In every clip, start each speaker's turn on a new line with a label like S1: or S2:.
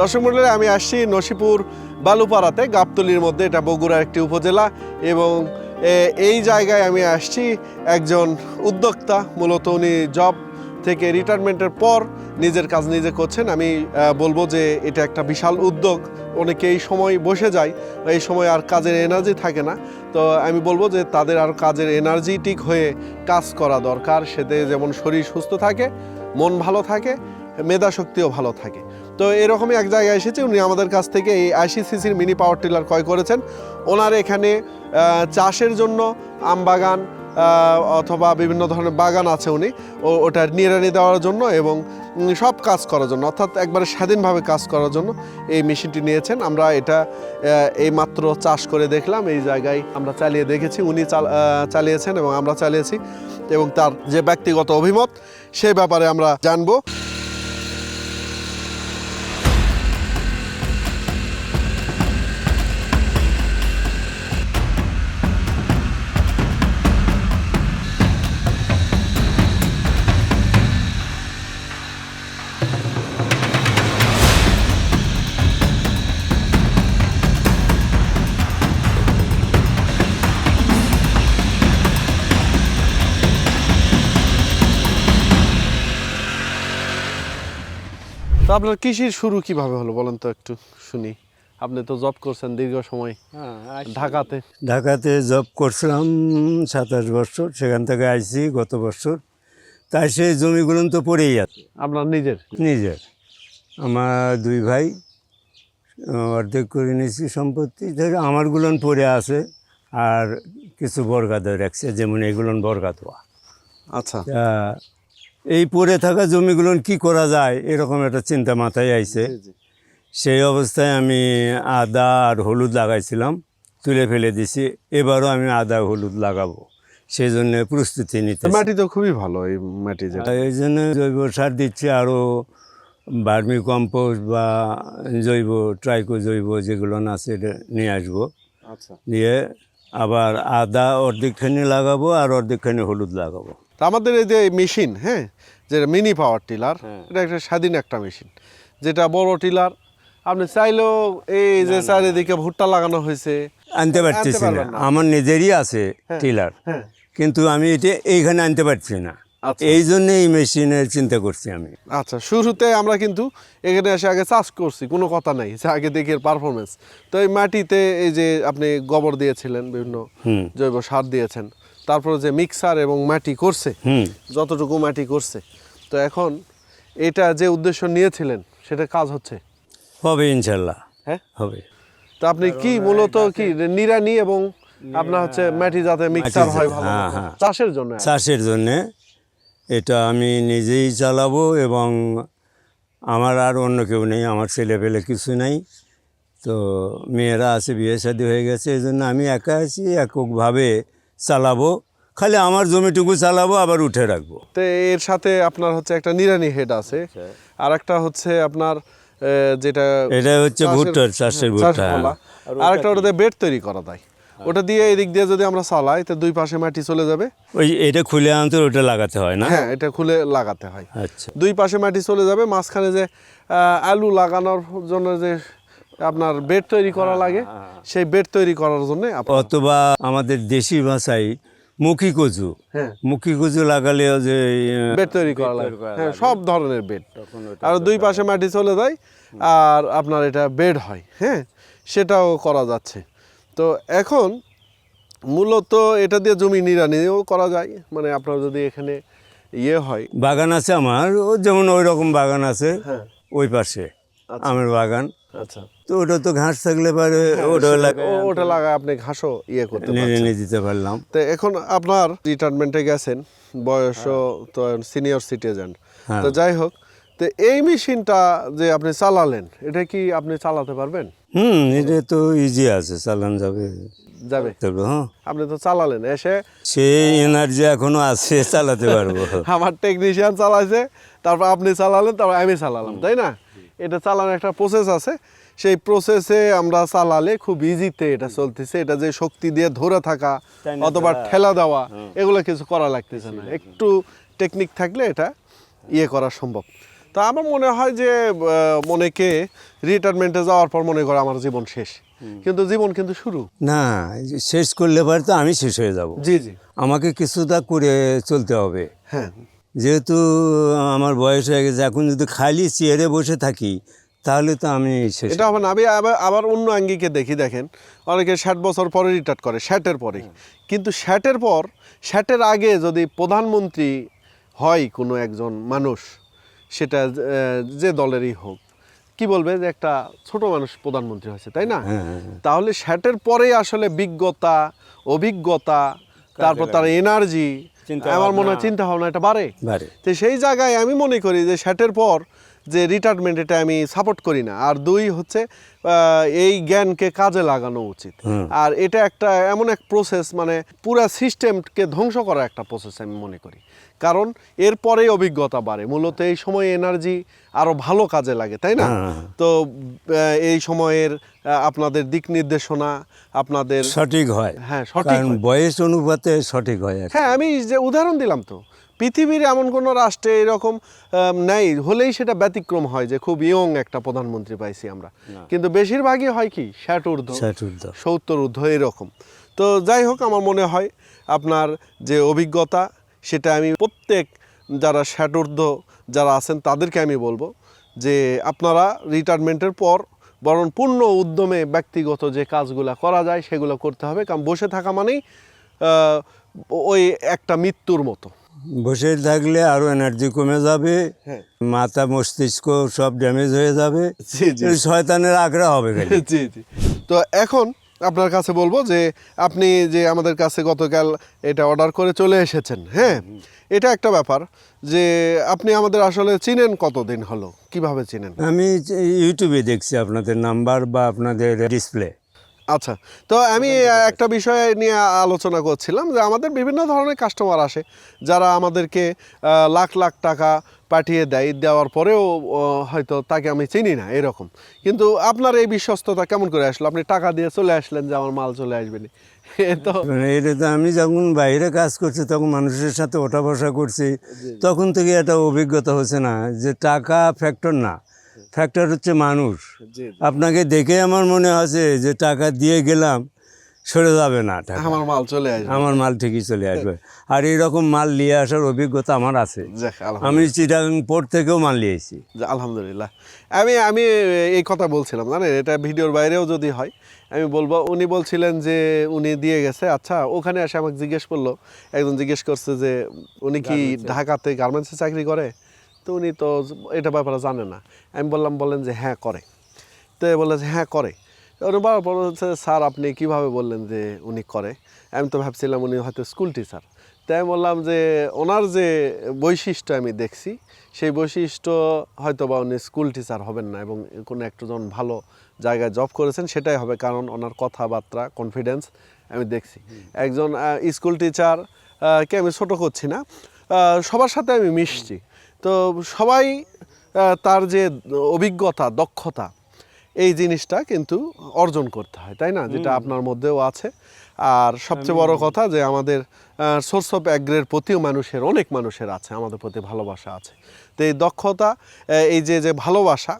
S1: দর্শক মন্ডলী, আমি আসছি নসিপুর বালুপাড়াতে, গাবতলির মধ্যে, এটা বগুড়ার একটি উপজেলা এবং এই জায়গায় আমি আসছি একজন উদ্যোক্তা, মূলত উনি জব থেকে রিটায়ারমেন্টের পর নিজের কাজ নিজে করছেন। আমি বলব যে এটা একটা বিশাল উদ্যোগ অনেকে এই সময় বসে যায়, এই সময় আর কাজের এনার্জি থাকে না। তো আমি বলব যে তাদের আর কাজের এনার্জিটিক হয়ে কাজ করা দরকার, সেতে যেমন শরীর সুস্থ থাকে, মন ভালো থাকে মেধা শক্তিও ভালো থাকে। তো এরকমই এক জায়গায় এসেছে, উনি আমাদের কাছ থেকে এই আশি সিসির মিনি পাওয়ার টিলার ক্রয় করেছেন। ওনার এখানে চাষের জন্য আম বাগান অথবা বিভিন্ন ধরনের বাগান আছে উনি। ও, ওটা নিড়ানি দেওয়ার জন্য এবং সব কাজ করার জন্য, অর্থাৎ একবারে স্বাধীনভাবে কাজ করার জন্য এই মেশিনটি নিয়েছেন। আমরা এটা এই মাত্র চাষ করে দেখলাম, এই জায়গায় আমরা চালিয়ে দেখেছি, উনি চাল- চালিয়েছেন এবং আমরা চালিয়েছি এবং তার যে ব্যক্তিগত অভিমত সেই ব্যাপারে আমরা জানব। তো আপনার কৃষির শুরু কীভাবে হলো? বলেন তো একটু শুনি। আপনি তো জব করছেন দীর্ঘ সময় ঢাকাতে।
S2: ঢাকাতে জব করছিলাম সাতাশ বছর সেখান থেকে আইছি গত বছর। তাই সেই জমিগুলো তো পড়েই আছে।
S1: আপনার নিজের?
S2: নিজের। আমার দুই ভাই অর্ধেক করে নিয়েছি সম্পত্তি। ধর আমারগুলোন পড়ে আছে আর কিছু বরগাদা রাখছে যেমন এগুলোন বরগাদোয়া।
S1: আচ্ছা।
S2: তা এই পড়ে থাকা জমিগুলো কি করা যায় এরকম একটা চিন্তা মাথায় আইছে। সেই অবস্থায় আমি আদা আর হলুদ লাগাইছিলাম তুলে ফেলে দিছি এবারও আমি আদা হলুদ লাগাবো। সেই জন্য প্রস্তুতি নিতে
S1: মাটি তো খুবই ভালো এই মাটি
S2: এই জন্য জৈব সার দিচ্ছি আরও ভার্মি কম্পোস্ট বা জৈব ট্রাইকো জৈব যেগুলো আছে এটা নিয়ে আসব।
S1: আচ্ছা।
S2: দিয়ে আবার আদা অর্ধেকখানি লাগাবো আর অর্ধেকখানি হলুদ লাগাবো।
S1: তা আমাদের এই যে মেশিন হ্যাঁ? যেটা মিনি পাওয়ার টিলার
S2: হ্যাঁ।
S1: এটা একটা স্বাধীন একটা মেশিন। যেটা বড় টিলার আপনি চাইলেও এই যে চারিদিকে ভুট্টা লাগানো হয়েছে
S2: আনতে পারতেছি না। আমার নিজেরই আছে টিলার।
S1: হ্যাঁ।
S2: কিন্তু আমি এটা এইখানে আনতে পারছি না।
S1: আচ্ছা।
S2: এই জন্য এই মেশিনের চিন্তা করছি আমি।
S1: আচ্ছা শুরুতে আমরা কিন্তু এখানে এসে আগে চাষ করছি কোনো কথা নাই। যে আগে দেখি পারফরমেন্স তো এই মাটিতে এই যে আপনি গোবর দিয়েছিলেন বিভিন্ন জৈব সার দিয়েছেন। তারপরে যে মিক্সার এবং মাটি করছে
S2: হুম।
S1: যতটুকু মাটি করছে। তো এখন এটা যে উদ্দেশ্য নিয়েছিলেন সেটা কাজ হচ্ছে?
S2: হবে ইনশাল্লাহ
S1: হ্যাঁ?
S2: হবে।
S1: তো আপনি কি মূলত কি নিরানি এবং আপনার হচ্ছে মাটি যাতে মিক্সার হয় ভালো
S2: হ্যাঁ, হ্যাঁ।
S1: চাষের জন্য
S2: চাষের জন্যে এটা আমি নিজেই চালাবো এবং আমার আর অন্য কেউ নেই আমার ছেলে পেলে কিছু নেই। তো মেয়েরা আছে বিয়ে শাদী হয়ে গেছে এই জন্য আমি একা আছি এককভাবে চালাবো খালি আমার জমিটুকু চালাবো আবার উঠে রাখব।
S1: তো এর সাথে আপনার হচ্ছে একটা নিরানি হেড আছে। আর একটা হচ্ছে আপনার যেটা
S2: এটা হচ্ছে ভুট্টার চাষের ভুট্টা হ্যাঁ।
S1: আর একটা ওটাতে বেড তৈরি করা যায়। ওটা দিয়ে এদিক দিয়ে যদি আমরা চালাই তো দুই পাশে মাটি চলে যাবে।
S2: ওই এটা খুলে আনতে ওটা লাগাতে হয় না?
S1: হ্যাঁ এটা খুলে লাগাতে হয়।
S2: আচ্ছা।
S1: দুই পাশে মাটি চলে যাবে মাঝখানে যে আলু লাগানোর জন্য যে আপনার বেড তৈরি করা লাগে। সেই বেড তৈরি করার জন্য
S2: অথবা আমাদের দেশি ভাষায় মুখী কচু।
S1: হ্যাঁ।
S2: মুখী কচু লাগালেও যে
S1: বেড তৈরি করা লাগে। হ্যাঁ সব ধরনের বেড। আর দুই পাশে মাটি চলে যায় আর আপনার এটা বেড হয়। হ্যাঁ সেটাও করা যাচ্ছে। তো এখন মূলত এটা দিয়ে জমি নিড়ানিও করা যায়। মানে আপনার যদি এখানে ইয়ে হয়।
S2: বাগান আছে আমার। ও যেমন ওই রকম বাগান আছে
S1: হ্যাঁ।
S2: ওই পাশে। আমের বাগান।
S1: আচ্ছা।
S2: তো ওটা তো ঘাস থাকলে পারে ওটা লাগায়
S1: ওটা লাগায় আপনি ঘাসও ইয়ে করতে পারছেন।
S2: নিয়ে দিতে পারলাম।
S1: তো এখন আপনার রিটায়ারমেন্টে গেছেন বয়সও তো সিনিয়র সিটিজেন
S2: হ্যাঁ।
S1: তো যাই হোক তো এই মেশিনটা যে আপনি চালালেন এটা কি আপনি চালাতে পারবেন?
S2: হুম এটা তো ইজি আছে চালান যাবে।
S1: যাবে?
S2: তবে হ্যাঁ।
S1: আপনি তো চালালেন এসে
S2: সেই এনার্জি এখনও আছে চালাতে পারব।
S1: আমার টেকনিশিয়ান চালাইছে তারপর আপনি চালালেন তারপর আমি চালালাম তাই না? এটা চালানোর একটা প্রসেস আছে। সেই প্রসেসে আমরা চালালে খুব ইজিতে এটা চলতেছে। এটা যে শক্তি দিয়ে ধরে থাকা অথবা ঠেলা দেওয়া এগুলো কিছু করা লাগতেছে না। একটু টেকনিক থাকলে এটা ইয়ে করা সম্ভব। তা আমার মনে হয় যে অনেকে রিটায়ারমেন্টে যাওয়ার পর মনে করে আমার জীবন শেষ। কিন্তু জীবন কিন্তু শুরু।
S2: না শেষ করলে পরে তো আমি শেষ হয়ে যাব।
S1: জি জি।
S2: আমাকে কিছুটা করে চলতে হবে।
S1: হ্যাঁ।
S2: যেহেতু আমার বয়স হয়ে গেছে এখন যদি খালি চেয়ারে বসে থাকি তাহলে তো আমি
S1: এটা হবে না আমি আবার আবার অন্য আঙ্গিকে দেখি দেখেন। অনেকে ষাট বছর পরে রিটায়ার করে ষাটের পরে। কিন্তু ষাটের পর ষাটের আগে যদি প্রধানমন্ত্রী হয় কোনো একজন মানুষ সেটা যে দলেরই হোক কি বলবে যে একটা ছোট মানুষ প্রধানমন্ত্রী হয়েছে তাই না?
S2: হ্যাঁ, হ্যাঁ, হ্যাঁ।
S1: তাহলে ষাটের পরে আসলে বিজ্ঞতা অভিজ্ঞতা তারপর তার এনার্জি আমার মনে হয় চিন্তা ভাবনা এটা বাড়ে। তো সেই জায়গায় আমি মনে করি যে ষাটের পর যে রিটায়ারমেন্ট এটা আমি সাপোর্ট করি না। আর দুই হচ্ছে এই জ্ঞানকে কাজে লাগানো উচিত। আর এটা একটা এমন এক প্রসেস মানে পুরা সিস্টেমকে ধ্বংস করা একটা প্রসেস আমি মনে করি। কারণ এরপরেই অভিজ্ঞতা বাড়ে। মূলত এই সময় এনার্জি আরও ভালো কাজে লাগে তাই না?
S2: হ্যাঁ।
S1: তো এই সময়ের আপনাদের দিক নির্দেশনা আপনাদের
S2: সঠিক হয়।
S1: হ্যাঁ সঠিক
S2: বয়স অনুপাতে সঠিক হয়
S1: হ্যাঁ আমি যে উদাহরণ দিলাম তো পৃথিবীর এমন কোনো রাষ্ট্রে এরকম নেই হলেই সেটা ব্যতিক্রম হয় যে খুব ইয়ং একটা প্রধানমন্ত্রী পাইছি আমরা। কিন্তু বেশিরভাগই হয় কি ষাট ঊর্ধ্ব। সত্তর ঊর্ধ্ব এরকম। তো যাই হোক আমার মনে হয় আপনার যে অভিজ্ঞতা সেটা আমি প্রত্যেক যারা ষাট ঊর্ধ্ব যারা আছেন তাদেরকে আমি বলব যে আপনারা রিটায়ারমেন্টের পর বরং পূর্ণ উদ্যমে ব্যক্তিগত যে কাজগুলো করা যায় সেগুলো করতে হবে কারণ বসে থাকা মানেই ওই একটা মৃত্যুর মতো
S2: বসে থাকলে আরও এনার্জি কমে যাবে
S1: হ্যাঁ।
S2: মাথা মস্তিষ্ক সব ড্যামেজ হয়ে যাবে। শয়তানের আগ্রা হবে।
S1: জি জি তো এখন আপনার কাছে বলব যে আপনি যে আমাদের কাছে গতকাল এটা অর্ডার করে চলে এসেছেন হ্যাঁ? এটা একটা ব্যাপার যে আপনি আমাদের আসলে চিনেন কতদিন হলো? কীভাবে চিনেন?
S2: আমি ইউটিউবে দেখছি আপনাদের নাম্বার বা আপনাদের ডিসপ্লে।
S1: আচ্ছা তো আমি একটা বিষয় নিয়ে আলোচনা করছিলাম যে আমাদের বিভিন্ন ধরনের কাস্টমার আসে যারা আমাদেরকে লাখ লাখ টাকা পাঠিয়ে দেয় দেওয়ার পরেও হয়তো তাকে আমি চিনি না এরকম। কিন্তু আপনার এই বিশ্বস্ততা কেমন করে আসলো? আপনি টাকা দিয়ে চলে আসলেন যে আমার মাল চলে আসবে না। তো
S2: মানে এটা তো আমি যখন বাইরে কাজ করছি তখন মানুষের সাথে ওঠা বসা করছি তখন থেকে একটা অভিজ্ঞতা হচ্ছে না যে টাকা ফ্যাক্টর না। ফ্যাক্টর হচ্ছে মানুষ। আপনাকে দেখে আমার মনে আছে যে টাকা দিয়ে গেলাম সরে যাবে না
S1: আমার মাল চলে আসবে।
S2: আমার মাল ঠিকই চলে আসবে। আর এইরকম মাল নিয়ে আসার অভিজ্ঞতা আমার আছে। আমি চিটাং পোর্ট থেকেও মাল নিয়েছি।
S1: যা, আলহামদুলিল্লাহ। আমি আমি এই কথা বলছিলাম জানেন? এটা ভিডিওর বাইরেও যদি হয় আমি বলব উনি বলছিলেন যে উনি দিয়ে গেছে। আচ্ছা ওখানে এসে আমাকে জিজ্ঞেস করল একজন জিজ্ঞেস করছে যে উনি কি ঢাকাতে গার্মেন্টসে চাকরি করে? তো উনি তো এটা ব্যাপারে জানে না। আমি বললাম বলেন যে হ্যাঁ করে। তো এ বলল যে হ্যাঁ করে। উনি বারবার বলছে স্যার আপনি কীভাবে বললেন যে উনি করে? আমি তো ভাবছিলাম উনি হয়তো স্কুল টিচার। তাই আমি বললাম যে ওনার যে বৈশিষ্ট্য আমি দেখছি সেই বৈশিষ্ট্য হয়তো বা উনি স্কুল টিচার হবেন না এবং কোনো একজন ভালো জায়গায় জব করেছেন সেটাই হবে কারণ ওনার কথাবার্তা কনফিডেন্স আমি দেখছি। একজন স্কুল টিচার কে আমি ছোট করছি না সবার সাথে আমি মিশছি। তো সবাই তার যে অভিজ্ঞতা দক্ষতা এই জিনিসটা কিন্তু অর্জন করতে হয় তাই না? যেটা আপনার মধ্যেও আছে। আর সবচেয়ে বড় কথা যে আমাদের সোর্স অফ অ্যাগ্রের প্রতিও মানুষের অনেক মানুষের আছে আমাদের প্রতি ভালোবাসা আছে। তো এই দক্ষতা এই যে যে ভালোবাসা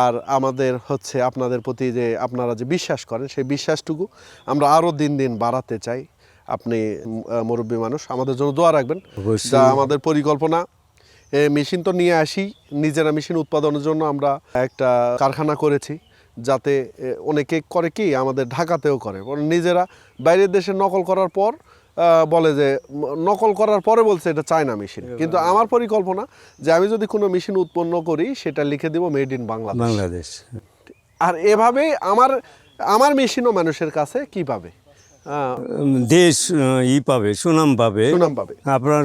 S1: আর আমাদের হচ্ছে আপনাদের প্রতি যে আপনারা যে বিশ্বাস করেন সেই বিশ্বাসটুকু আমরা আরও দিন দিন বাড়াতে চাই। আপনি মুরব্বী মানুষ আমাদের জন্য দোয়া রাখবেন। আমাদের পরিকল্পনা মেশিন তো নিয়ে আসি নিজেরা মেশিন উৎপাদনের জন্য আমরা একটা কারখানা করেছি যাতে অনেকে করে কি আমাদের ঢাকাতেও করে। বরং নিজেরা বাইরের দেশে নকল করার পর বলে যে নকল করার পরে বলছে এটা চায়না মেশিন। কিন্তু আমার পরিকল্পনা যে আমি যদি কোনো মেশিন উৎপন্ন করি সেটা লিখে দিব মেড ইন বাংলাদেশ।
S2: বাংলাদেশ।
S1: আর এভাবেই আমার আমার মেশিনও মানুষের কাছে কি পাবে?
S2: দেশ ই পাবে সুনাম পাবে।
S1: সুনাম পাবে।
S2: আপনার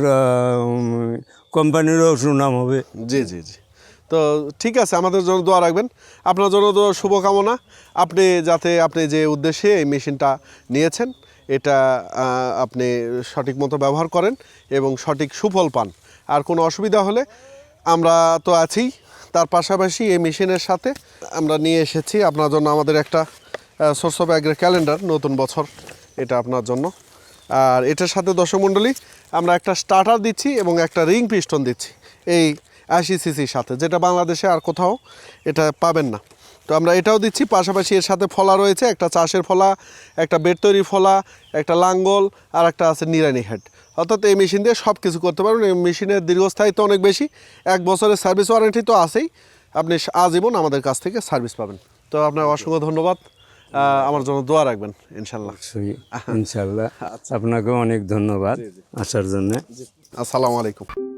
S2: কোম্পানিরও সুনাম হবে।
S1: জি জি জি। তো ঠিক আছে আমাদের জন্য দোয়া রাখবেন। আপনার জন্য তো শুভকামনা। আপনি যাতে আপনি যে উদ্দেশ্যে এই মেশিনটা নিয়েছেন এটা আপনি সঠিক মতো ব্যবহার করেন এবং সঠিক সুফল পান। আর কোনো অসুবিধা হলে আমরা তো আছি। তার পাশাপাশি এই মেশিনের সাথে আমরা নিয়ে এসেছি। আপনার জন্য আমাদের একটা সোর্স অফ অ্যাগ্রে ক্যালেন্ডার নতুন বছর এটা আপনার জন্য। আর এটার সাথে দর্শক মণ্ডলী আমরা একটা স্টার্টার দিচ্ছি এবং একটা রিং পিস্টন দিচ্ছি এই আশি সিসির সাথে, যেটা বাংলাদেশে আর কোথাও এটা পাবেন না। তো আমরা এটাও দিচ্ছি, পাশাপাশি এর সাথে ফলা রয়েছে, একটা চাষের ফলা, একটা বেড তৈরি ফলা, একটা লাঙ্গল, আর একটা আছে নিরানি হেড অর্থাৎ এই মেশিন দিয়ে সব কিছু করতে পারবেন, এই মেশিনের দীর্ঘস্থায়িত্ব অনেক বেশি, এক বছরের সার্ভিস ওয়ারেন্টি তো আছেই, আপনি আজীবন আমাদের কাছ থেকে সার্ভিস পাবেন। তো আপনার অসংখ্য ধন্যবাদ। আমার জন্য দোয়া রাখবেন ইনশাল্লাহ।
S2: ইনশাল্লাহ। আপনাকে অনেক ধন্যবাদ আসার জন্য।
S1: আসসালামু আলাইকুম।